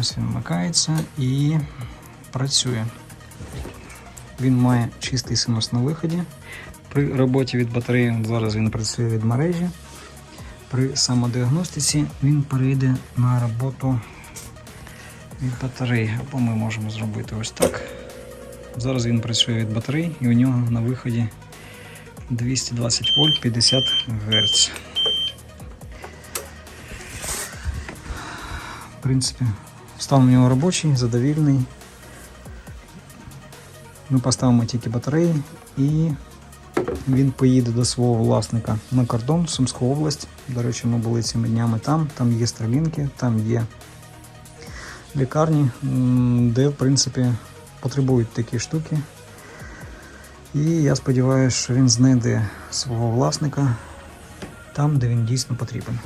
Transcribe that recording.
Ось він вмикається і працює. Він має чистий синус на виході. При роботі від батареї зараз він працює від мережі. При самодіагностиці він перейде на роботу від батареї. Або ми можемо зробити ось так. Зараз він працює від батареї і у нього на виході 220 вольт 50 Гц. В принципі, стан у нього робочий, задовільний. Ми поставимо тільки батареї і він поїде до свого власника на кордон Сумську область. До речі, ми були цими днями там. Там є стрілінки, там є лікарні, де в принципі потребують такі штуки. І я сподіваюся, що він знайде свого власника там, де він дійсно потрібен.